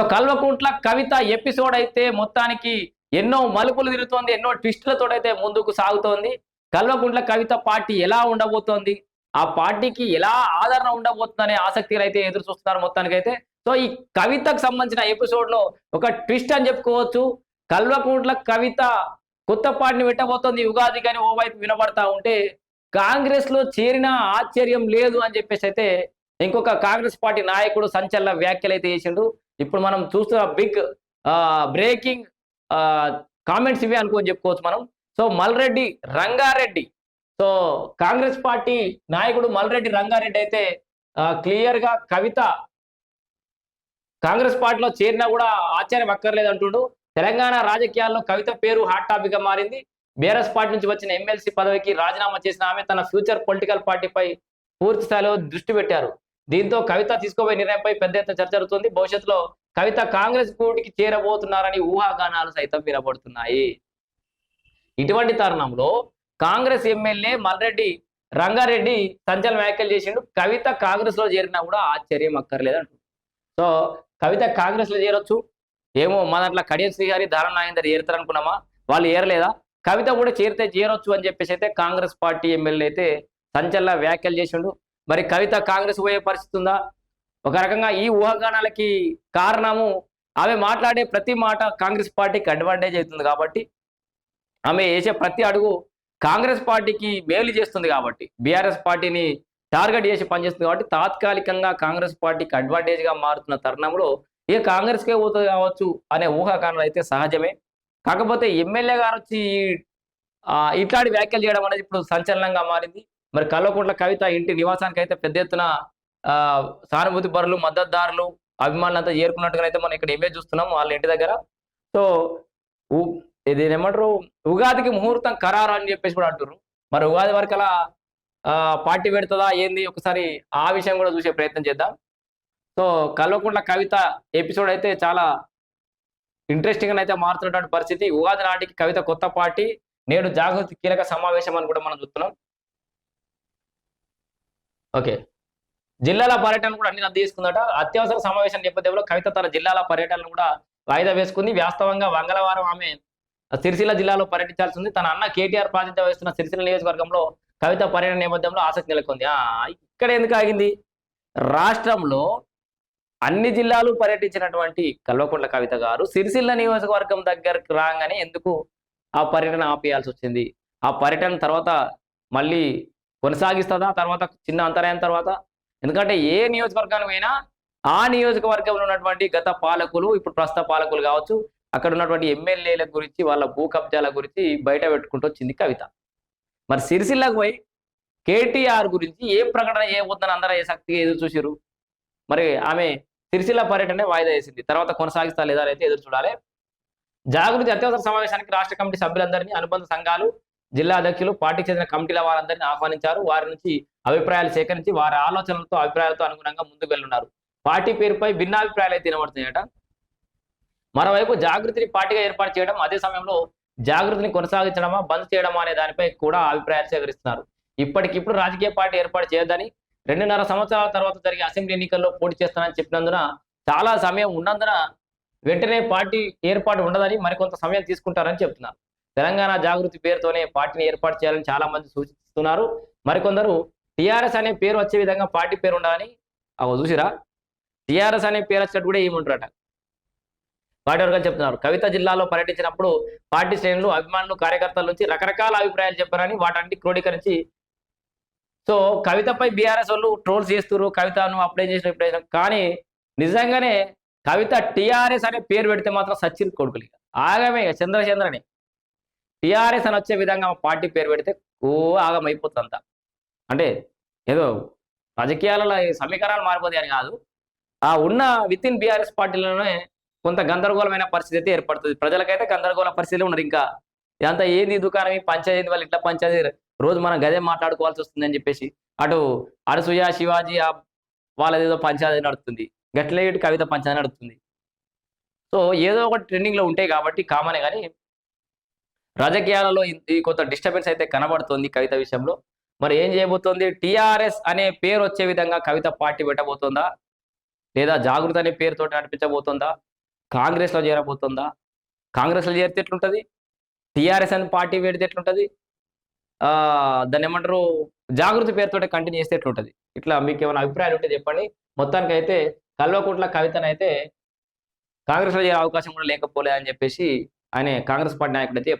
So Kalvakuntla Kavitha episode అయితే మొత్తానికి ఎన్నో మలుపులు తిరుగుతోంది ఎన్నో ట్విస్టులతో అయితే ముందుకు సాగుతోంది. కల్వకుంట్ల కవిత పార్టీ ఎలా ఉండబోతోంది ఆ పార్టీకి ఎలా ఆదరణ ఉండబోతుందనే ఆసక్తిలు అయితే ఎదురు చూస్తున్నారు మొత్తానికైతే. సో ఈ కవితకు సంబంధించిన ఎపిసోడ్లో ఒక ట్విస్ట్ అని చెప్పుకోవచ్చు. కల్వకుంట్ల కవిత కొత్త పార్టీని పెట్టబోతోంది ఉగాది కానీ ఓవైపు వినబడతా ఉంటే కాంగ్రెస్లో చేరిన ఆశ్చర్యం లేదు అని చెప్పేసి అయితే ఇంకొక కాంగ్రెస్ పార్టీ నాయకుడు సంచలన వ్యాఖ్యలు అయితే చేసిండు. ఇప్పుడు మనం చూస్తున్న బిగ్ బ్రేకింగ్ కామెంట్స్ ఇవి అనుకోని చెప్పుకోవచ్చు మనం. So Malreddy Rangareddy. So Congress party నాయకుడు మల్రెడ్డి రంగారెడ్డి అయితే క్లియర్గా కవిత కాంగ్రెస్ పార్టీలో చేరినా కూడా ఆశ్చర్యం అక్కర్లేదు అంటుండు. తెలంగాణ రాజకీయాల్లో కవిత పేరు హాట్ టాపిక్గా మారింది. బీఆర్ఎస్ పార్టీ నుంచి వచ్చిన ఎమ్మెల్సీ పదవికి రాజీనామా చేసిన ఆమె తన ఫ్యూచర్ పొలిటికల్ పార్టీపై పూర్తి స్థాయిలో దృష్టి పెట్టారు. దీంతో కవిత తీసుకోబోయే నిర్ణయంపై పెద్ద ఎత్తున చర్చ జరుగుతుంది. భవిష్యత్తులో కవిత కాంగ్రెస్ కూటికి చేరబోతున్నారని ఊహాగానాలు సైతం వినబడుతున్నాయి. ఇటువంటి తరుణంలో కాంగ్రెస్ ఎమ్మెల్యే మల్రెడ్డి రంగారెడ్డి సంచలన వ్యాఖ్యలు చేసిండు. కవిత కాంగ్రెస్లో చేరినా కూడా ఆశ్చర్యం అక్కర్లేదంటు. సో కవిత కాంగ్రెస్లో చేరొచ్చు. ఏమో మా దాంట్లో కడియం శ్రీ గారి ధారణ నాగేందర్ ఏరుతారు అనుకున్నామా వాళ్ళు ఏరలేదా? కవిత కూడా చేరితే చేరొచ్చు అని చెప్పేసి అయితే కాంగ్రెస్ పార్టీ ఎమ్మెల్యే అయితే సంచలన వ్యాఖ్యలు చేసిండు. మరి కవిత కాంగ్రెస్ పోయే పరిస్థితి ఉందా? ఒక రకంగా ఈ ఊహాగానాలకి కారణము ఆమె మాట్లాడే ప్రతి మాట కాంగ్రెస్ పార్టీకి అడ్వాంటేజ్ అవుతుంది కాబట్టి ఆమె వేసే ప్రతి అడుగు కాంగ్రెస్ పార్టీకి మేలు చేస్తుంది కాబట్టి బీఆర్ఎస్ పార్టీని టార్గెట్ చేసి పనిచేస్తుంది కాబట్టి తాత్కాలికంగా కాంగ్రెస్ పార్టీకి అడ్వాంటేజ్గా మారుతున్న తరుణంలో ఇక కాంగ్రెస్కే పోతుంది కావచ్చు అనే ఊహాకారణాలు అయితే సహజమే. కాకపోతే ఎమ్మెల్యే గారు వచ్చి ఇట్లాంటి వ్యాఖ్యలు చేయడం అనేది ఇప్పుడు సంచలనంగా మారింది. మరి కల్వకుంట్ల కవిత ఇంటి నివాసానికి అయితే పెద్ద ఎత్తున ఆ, సానుభూతి పరులు మద్దతుదారులు అభిమానులు అంతా చేరుకున్నట్టుగా అయితే మనం ఇక్కడ ఇమేజ్ చూస్తున్నాం వాళ్ళ ఇంటి దగ్గర. సో ఉ- ఇది ఏమంటారు? ఉగాదికి ముహూర్తం ఖరారు అని చెప్పేసి కూడా అంటారు మరి ఉగాది వరకు అలా ఆ, పార్టీ పెడుతుందా ఏంది? ఒకసారి ఆ విషయం కూడా చూసే ప్రయత్నం చేద్దాం. సో కల్వకుంట్ల కవిత ఎపిసోడ్ అయితే చాలా ఇంట్రెస్టింగ్ అయితే మారుతున్నటువంటి పరిస్థితి. ఉగాది నాటికి కవిత కొత్త పార్టీ నేడు జాగృతి కీలక సమావేశం అని కూడా మనం చూస్తున్నాం. ఓకే. జిల్లాల పర్యటన కూడా అన్ని రద్దు చేసుకుందట. అత్యవసర సమావేశం నేపథ్యంలో కవిత తన జిల్లాల పర్యటనను కూడా వాయిదా వేసుకుంది. వాస్తవంగా మంగళవారం ఆమె సిరిసిల్ల జిల్లాలో పర్యటించాల్సి ఉంది తన అన్న కేటీఆర్ ప్రాతినిధ్యం వహిస్తున్న సిరిసిల్ల నియోజకవర్గంలో కవిత పర్యటన నేపథ్యంలో ఆసక్తి నెలకొంది. ఇక్కడ ఎందుకు ఆగింది? రాష్ట్రంలో అన్ని జిల్లాలు పర్యటించినటువంటి కల్వకుంట్ల కవిత గారు సిరిసిల్ల నియోజకవర్గం దగ్గరకు రాగానే ఎందుకు ఆ పర్యటన ఆపేయాల్సి వచ్చింది? ఆ పర్యటన తర్వాత మళ్ళీ కొనసాగిస్తుందా? తర్వాత చిన్న అంతరాయం తర్వాత? ఎందుకంటే ఏ నియోజకవర్గానికి పోయినా ఆ నియోజకవర్గంలో ఉన్నటువంటి గత పాలకులు ఇప్పుడు ప్రస్తుత పాలకులు కావచ్చు అక్కడ ఉన్నటువంటి ఎమ్మెల్యేల గురించి వాళ్ళ భూ కబ్జాల గురించి బయట పెట్టుకుంటూ వచ్చింది కవిత. మరి సిరిసిల్లకు పోయి కేటీఆర్ గురించి ఏ ప్రకటన చేయబోతుందని అందరూ ఏ శక్తిగా ఎదురు చూసిరు మరి ఆమె సిరిసిల్ల పర్యటన వాయిదా వేసింది. తర్వాత కొనసాగిస్తా లేదా అయితే ఎదురు చూడాలి. జాగృతి అత్యవసర సమావేశానికి రాష్ట్ర కమిటీ సభ్యులందరినీ అనుబంధ సంఘాలు జిల్లా అధ్యక్షులు పార్టీకి చెందిన కమిటీల వారందరినీ ఆహ్వానించారు. వారి నుంచి అభిప్రాయాలు సేకరించి వారి ఆలోచనలతో అభిప్రాయాలతో అనుగుణంగా ముందుకు వెళ్ళున్నారు. పార్టీ పేరుపై భిన్నాభిప్రాయాలు అయితే వినబడుతున్నాయట. మరోవైపు జాగృతిని పార్టీగా ఏర్పాటు చేయడం అదే సమయంలో జాగృతిని కొనసాగించడమా బంద్ చేయడమా అనే దానిపై కూడా అభిప్రాయాలు సేకరిస్తున్నారు. ఇప్పటికిప్పుడు రాజకీయ పార్టీ ఏర్పాటు చేయొద్దని రెండున్నర సంవత్సరాల తర్వాత జరిగే అసెంబ్లీ ఎన్నికల్లో పోటీ చేస్తానని చెప్పినందున చాలా సమయం ఉన్నందున వెంటనే పార్టీ ఏర్పాటు ఉండదని మరికొంత సమయం తీసుకుంటారని చెప్తున్నారు. తెలంగాణ జాగృతి పేరుతోనే పార్టీని ఏర్పాటు చేయాలని చాలా మంది సూచిస్తున్నారు. మరికొందరు టిఆర్ఎస్ అనే పేరు వచ్చే విధంగా పార్టీ పేరు ఉండాలని అవ చూసిరా? టిఆర్ఎస్ అనే పేరు వచ్చినట్టు కూడా ఏముంటారట? పార్టీ వర్గాలు చెప్తున్నారు. కవిత జిల్లాలో పర్యటించినప్పుడు పార్టీ శ్రేణులు అభిమానులు కార్యకర్తల నుంచి రకరకాల అభిప్రాయాలు చెప్పారని వాటన్ని క్రోడీకరించి సో కవితపై బీఆర్ఎస్ వాళ్ళు ట్రోల్స్ చేస్తున్నారు కవితను అప్లై చేసిన ఇప్పుడు కానీ నిజంగానే కవిత టిఆర్ఎస్ అనే పేరు పెడితే మాత్రం సచిన్ కొడుకులు. ఆగమే చంద్రచంద్రని టిఆర్ఎస్ అని వచ్చే విధంగా పార్టీ పేరు పెడితే ఓ ఆగం అయిపోతుంది అంటే ఏదో రాజకీయాలలో సమీకరణాలు మారిపోతాయి అని కాదు. ఆ ఉన్న విత్ ఇన్ బీఆర్ఎస్ పార్టీలోనే కొంత గందరగోళమైన పరిస్థితి అయితే ఏర్పడుతుంది. ప్రజలకైతే గందరగోళ పరిస్థితులు ఉన్నారు ఇంకా ఇదంతా ఏంది దుకాణం? ఈ పంచాయతీ వాళ్ళు ఇట్లా పంచాయతీ రోజు మనం గదే మాట్లాడుకోవాల్సి వస్తుంది అని చెప్పేసి అటు అడుసుయ శివాజీ ఆ వాళ్ళది ఏదో పంచాయతీ నడుస్తుంది గట్లే ఇటు కవిత పంచాయతీ నడుస్తుంది సో ఏదో ఒకటి ట్రెండింగ్లో ఉంటాయి కాబట్టి కామనే కానీ రాజకీయాలలో ఈ కొంత డిస్టర్బెన్స్ అయితే కనబడుతుంది కవిత విషయంలో. మరి ఏం చేయబోతోంది? టిఆర్ఎస్ అనే పేరు వచ్చే విధంగా కవిత పార్టీ పెట్టబోతుందా? లేదా జాగృత అనే పేరుతో నడిపించబోతుందా? కాంగ్రెస్లో చేరబోతుందా? కాంగ్రెస్లో చేరితే ఎట్లుంటుంది? టిఆర్ఎస్ అని పార్టీ పెడితే ఎట్లుంటుంది? ఆ, దాన్ని ఏమంటారు? జాగృతి పేరుతో కంటిన్యూ చేస్తే ఎట్లుంటుంది? ఇట్లా మీకు ఏమైనా అభిప్రాయాలు ఉంటే చెప్పండి. మొత్తానికి అయితే కల్వకుంట్ల కవితనైతే కాంగ్రెస్లో చేరే అవకాశం కూడా లేకపోలే అని చెప్పేసి ఆయన కాంగ్రెస్ పార్టీ నాయకుడు అయితే